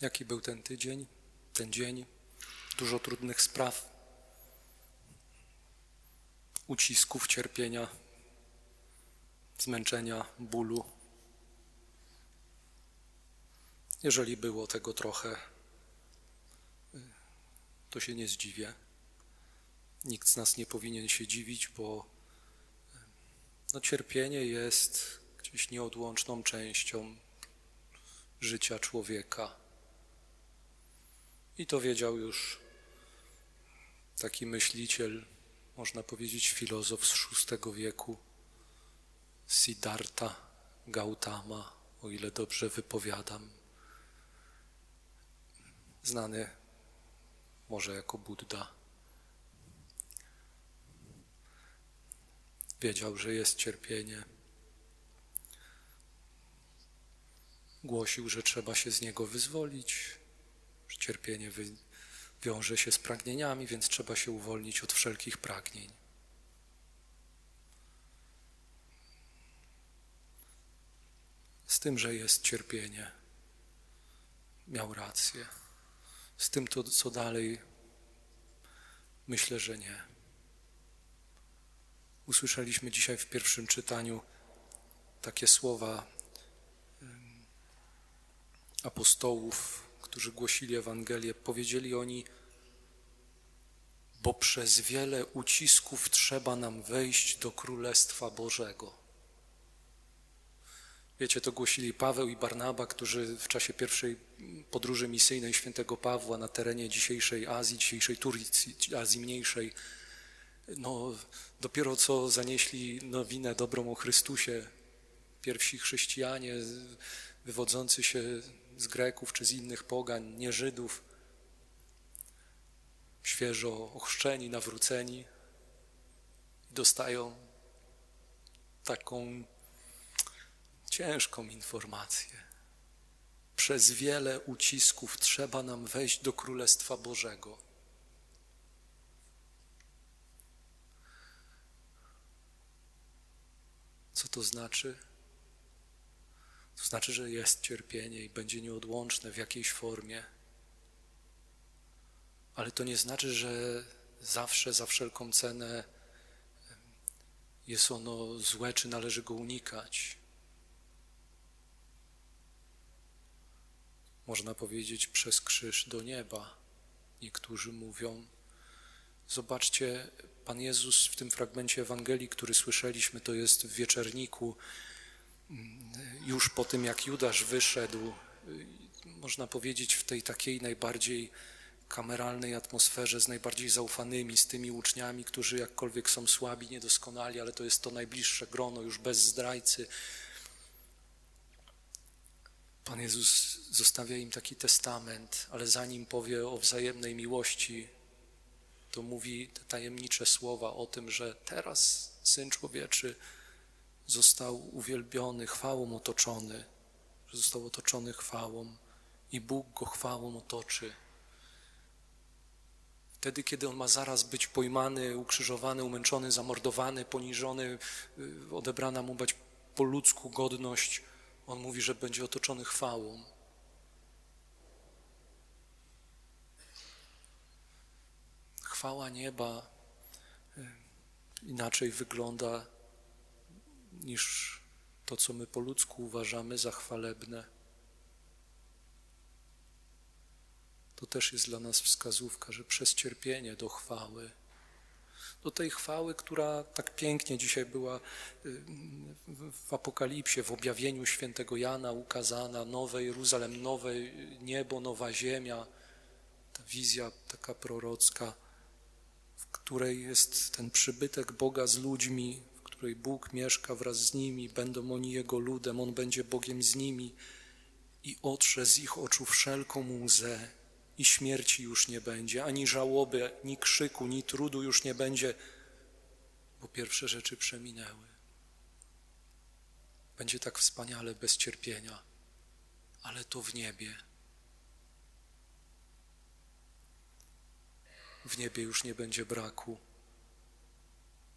Jaki był ten tydzień, ten dzień? Dużo trudnych spraw, ucisków, cierpienia, zmęczenia, bólu. Jeżeli było tego trochę, to się nie zdziwię. Nikt z nas nie powinien się dziwić, bo no, cierpienie jest gdzieś nieodłączną częścią życia człowieka. I to wiedział już taki myśliciel, można powiedzieć filozof z VI wieku, Siddhartha Gautama, o ile dobrze wypowiadam. Znany może jako Buddha. Wiedział, że jest cierpienie. Głosił, że trzeba się z niego wyzwolić, cierpienie wiąże się z pragnieniami, więc trzeba się uwolnić od wszelkich pragnień. Z tym, że jest cierpienie, miał rację. Z tym, to, co dalej, myślę, że nie. Usłyszeliśmy dzisiaj w pierwszym czytaniu takie słowa apostołów, którzy głosili Ewangelię. Powiedzieli oni, bo przez wiele ucisków trzeba nam wejść do Królestwa Bożego. Wiecie, to głosili Paweł i Barnaba, którzy w czasie pierwszej podróży misyjnej świętego Pawła na terenie dzisiejszej Azji, dzisiejszej Turcji, Azji Mniejszej, no, dopiero co zanieśli nowinę dobrą o Chrystusie, pierwsi chrześcijanie wywodzący się z Greków czy z innych pogań, nie Żydów, świeżo ochrzczeni, nawróceni, dostają taką ciężką informację. Przez wiele ucisków trzeba nam wejść do Królestwa Bożego. Co to znaczy? To znaczy, że jest cierpienie i będzie nieodłączne w jakiejś formie. Ale to nie znaczy, że zawsze, za wszelką cenę jest ono złe, czy należy go unikać. Można powiedzieć przez krzyż do nieba. Niektórzy mówią. Zobaczcie, Pan Jezus w tym fragmencie Ewangelii, który słyszeliśmy, to jest w wieczerniku, już po tym jak Judasz wyszedł, można powiedzieć w tej takiej najbardziej kameralnej atmosferze, z najbardziej zaufanymi, z tymi uczniami, którzy jakkolwiek są słabi, niedoskonali, ale to jest to najbliższe grono, już bez zdrajcy. Pan Jezus zostawia im taki testament, ale zanim powie o wzajemnej miłości, to mówi te tajemnicze słowa o tym, że teraz Syn Człowieczy został uwielbiony, chwałą otoczony, że został otoczony chwałą i Bóg go chwałą otoczy. Wtedy, kiedy on ma zaraz być pojmany, ukrzyżowany, umęczony, zamordowany, poniżony, y, odebrana mu być po ludzku godność, on mówi, że będzie otoczony chwałą. Chwała nieba y, inaczej wygląda niż to, co my po ludzku uważamy za chwalebne. To też jest dla nas wskazówka, że przez cierpienie do chwały, do tej chwały, która tak pięknie dzisiaj była y, w Apokalipsie, w objawieniu świętego Jana ukazana, nowe Jeruzalem, nowe niebo, nowa ziemia, ta wizja taka prorocka, w której jest ten przybytek Boga z ludźmi, której Bóg mieszka wraz z nimi, będą oni Jego ludem, On będzie Bogiem z nimi i otrze z ich oczu wszelką łzę i śmierci już nie będzie, ani żałoby, ni krzyku, ni trudu już nie będzie, bo pierwsze rzeczy przeminęły. Będzie tak wspaniale bez cierpienia, ale to w niebie. W niebie już nie będzie braku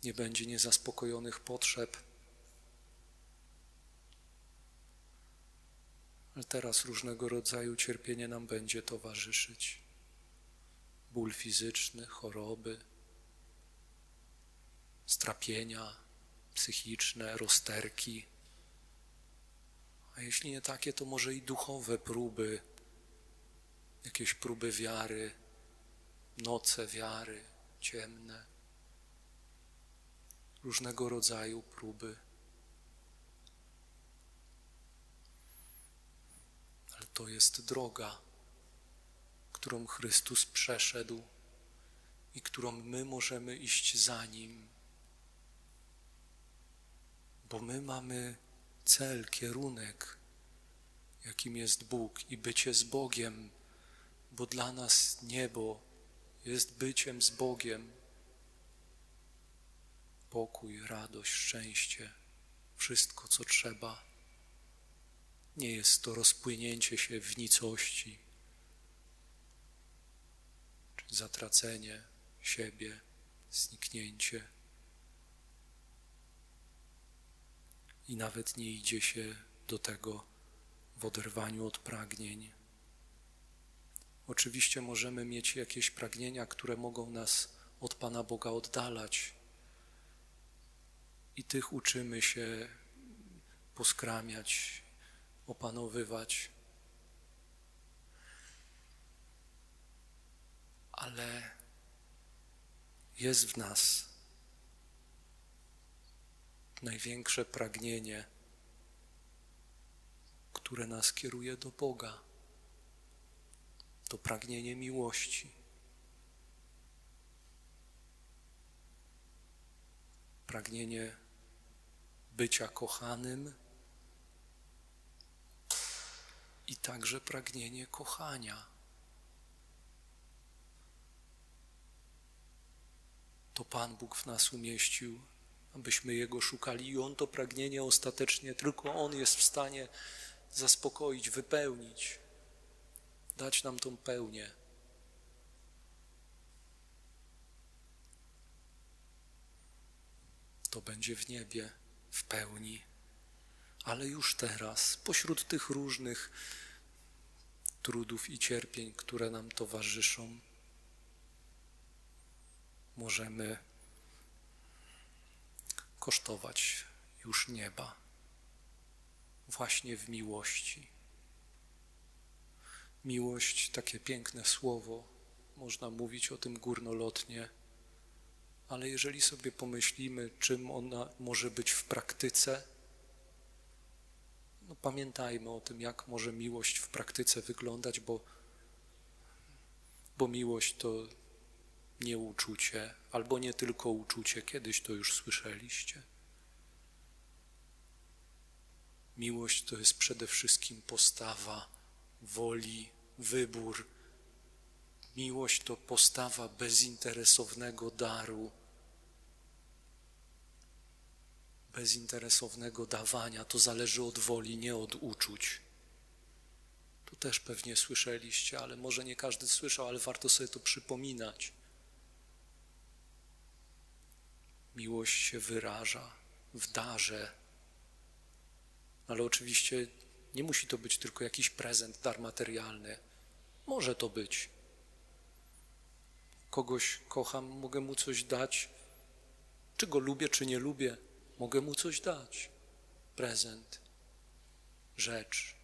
nie będzie niezaspokojonych potrzeb. Ale teraz różnego rodzaju cierpienie nam będzie towarzyszyć. Ból fizyczny, choroby, strapienia psychiczne, rozterki. A jeśli nie takie, to może i duchowe próby, jakieś próby wiary, noce wiary ciemne, różnego rodzaju próby. Ale to jest droga, którą Chrystus przeszedł i którą my możemy iść za Nim, bo my mamy cel, kierunek, jakim jest Bóg i bycie z Bogiem, bo dla nas niebo jest byciem z Bogiem. Pokój, radość, szczęście, wszystko, co trzeba. Nie jest to rozpłynięcie się w nicości, czy zatracenie siebie, zniknięcie. I nawet nie idzie się do tego w oderwaniu od pragnień. Oczywiście możemy mieć jakieś pragnienia, które mogą nas od Pana Boga oddalać. I tych uczymy się poskramiać, opanowywać. Ale jest w nas największe pragnienie, które nas kieruje do Boga to pragnienie miłości. Pragnienie bycia kochanym i także pragnienie kochania. To Pan Bóg w nas umieścił, abyśmy Jego szukali i On to pragnienie ostatecznie, tylko On jest w stanie zaspokoić, wypełnić dać nam tą pełnię. To będzie w niebie w pełni, ale już teraz, pośród tych różnych trudów i cierpień, które nam towarzyszą, możemy kosztować już nieba właśnie w miłości. Miłość, takie piękne słowo, można mówić o tym górnolotnie, ale jeżeli sobie pomyślimy, czym ona może być w praktyce, no pamiętajmy o tym, jak może miłość w praktyce wyglądać, bo, bo miłość to nie uczucie, albo nie tylko uczucie, kiedyś to już słyszeliście. Miłość to jest przede wszystkim postawa woli, wybór. Miłość to postawa bezinteresownego daru, bezinteresownego dawania. To zależy od woli, nie od uczuć. To też pewnie słyszeliście, ale może nie każdy słyszał, ale warto sobie to przypominać. Miłość się wyraża w darze, ale oczywiście nie musi to być tylko jakiś prezent, dar materialny. Może to być. Kogoś kocham, mogę mu coś dać. Czy go lubię, czy nie lubię, mogę mu coś dać. Prezent, rzecz.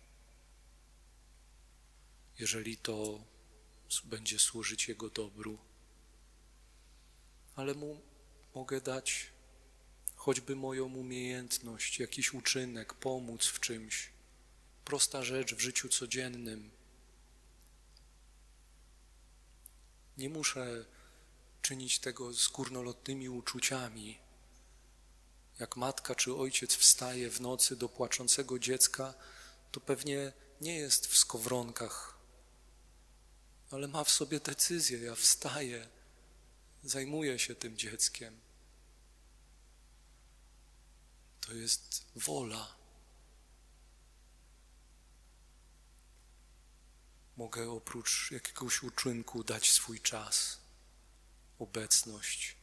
Jeżeli to będzie służyć jego dobru. Ale mu mogę dać choćby moją umiejętność, jakiś uczynek, pomóc w czymś prosta rzecz w życiu codziennym. Nie muszę czynić tego z górnolotnymi uczuciami. Jak matka czy ojciec wstaje w nocy do płaczącego dziecka, to pewnie nie jest w skowronkach, ale ma w sobie decyzję. Ja wstaję, zajmuję się tym dzieckiem. To jest wola. Mogę oprócz jakiegoś uczynku dać swój czas, obecność.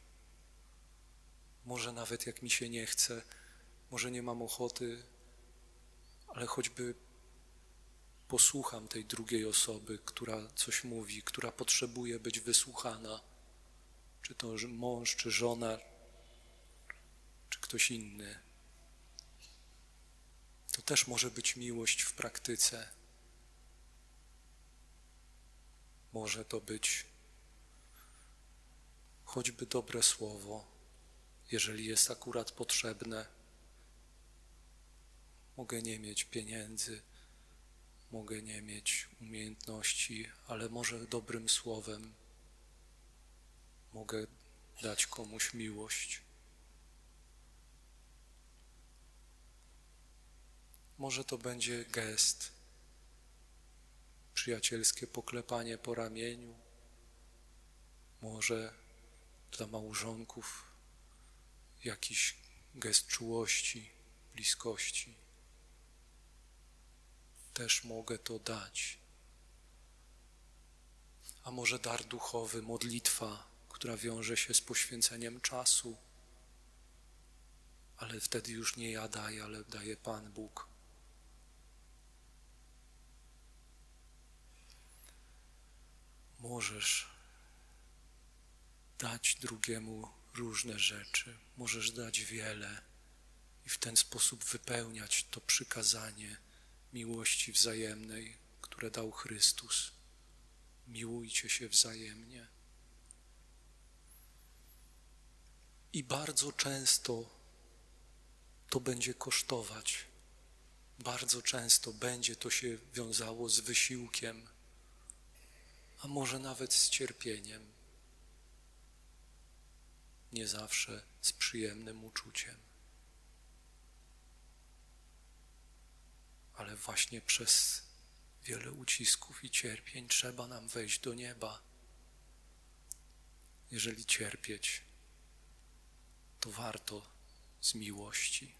Może nawet jak mi się nie chce, może nie mam ochoty, ale choćby posłucham tej drugiej osoby, która coś mówi, która potrzebuje być wysłuchana, czy to mąż, czy żona, czy ktoś inny. To też może być miłość w praktyce. Może to być choćby dobre słowo, jeżeli jest akurat potrzebne. Mogę nie mieć pieniędzy, mogę nie mieć umiejętności, ale może dobrym słowem mogę dać komuś miłość. Może to będzie gest, przyjacielskie poklepanie po ramieniu, może dla małżonków jakiś gest czułości, bliskości. Też mogę to dać. A może dar duchowy, modlitwa, która wiąże się z poświęceniem czasu, ale wtedy już nie ja daję, ale daje Pan Bóg. Możesz dać drugiemu różne rzeczy, możesz dać wiele i w ten sposób wypełniać to przykazanie miłości wzajemnej, które dał Chrystus. Miłujcie się wzajemnie. I bardzo często to będzie kosztować. Bardzo często będzie to się wiązało z wysiłkiem, a może nawet z cierpieniem. Nie zawsze z przyjemnym uczuciem. Ale właśnie przez wiele ucisków i cierpień trzeba nam wejść do nieba. Jeżeli cierpieć, to warto z miłości.